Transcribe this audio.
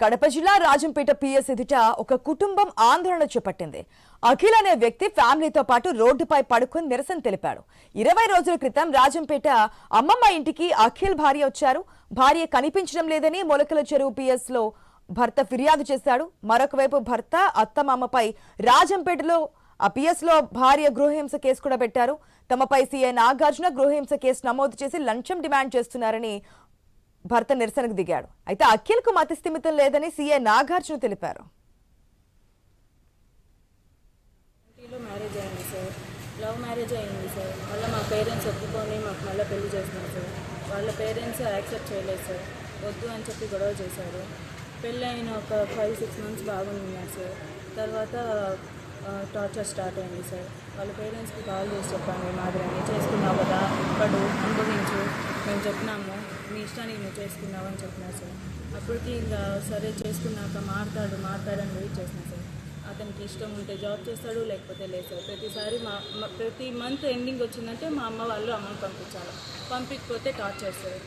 కడప జిల్లా రాజంపేట పిఎస్ ఎదుట ఒక కుటుంబం ఆందోళన చేపట్టింది. అఖిల్ అనే వ్యక్తి ఫ్యామిలీతో పాటు రోడ్డుపై పడుకుని నిరసన తెలిపాడు. ఇరవై రోజుల క్రితం రాజంపేట అమ్మమ్మ ఇంటికి అఖిల్ భార్య వచ్చారు. భార్య కనిపించడం లేదని మొలకల చెరువు పిఎస్లో భర్త ఫిర్యాదు చేశాడు. మరొకవైపు భర్త అత్తమామపై రాజంపేటలో ఆ పిఎస్లో భార్య గృహహింస కేసు కూడా పెట్టారు. తమపై సీఐ నాగార్జున గృహహింస కేసు నమోదు చేసి లంచం డిమాండ్ చేస్తున్నారని భర్త నిరసనకు దిగాడు. అయితే అఖిల్కు మతిస్థిమితం లేదని సీఏ నాగార్జున తెలిపారు. మ్యారేజ్ అయింది సార్ లవ్ మ్యారేజ్ అయింది సార్ మళ్ళీ మా పేరెంట్స్ ఒప్పుకొని మాకు మళ్ళీ పెళ్ళి చేస్తున్నారు సార్ వాళ్ళ పేరెంట్స్ యాక్సెప్ట్ చేయలేదు సార్ వద్దు అని చెప్పి గొడవ చేశారు. పెళ్ళి అయిన ఒక ఫైవ్ సిక్స్ మంత్స్ బాగున్నారు సార్ తర్వాత టార్చర్ స్టార్ట్ అయింది సార్ వాళ్ళ పేరెంట్స్కి కాల్ చేసి చెప్పండి మాదిరి కదా అనుభవించు మేము చెప్పినాము మీ ఇష్టానికి నువ్వు చేసుకున్నావు అని చెప్పినా సార్. అప్పటికి ఇంకా సరే చేసుకున్నాక మాట్లాడు మాట్లాడని వెయిట్ చేసిన సార్. అతనికి ఇష్టం ఉంటే జాబ్ చేస్తాడు లేకపోతే లేదు సార్. ప్రతిసారి మా మా- ప్రతి మంత్ ఎండింగ్ వచ్చిందంటే మా అమ్మ వాళ్ళు అమౌంట్ పంపించాలి. పంపించకపోతే టార్చర్ సార్.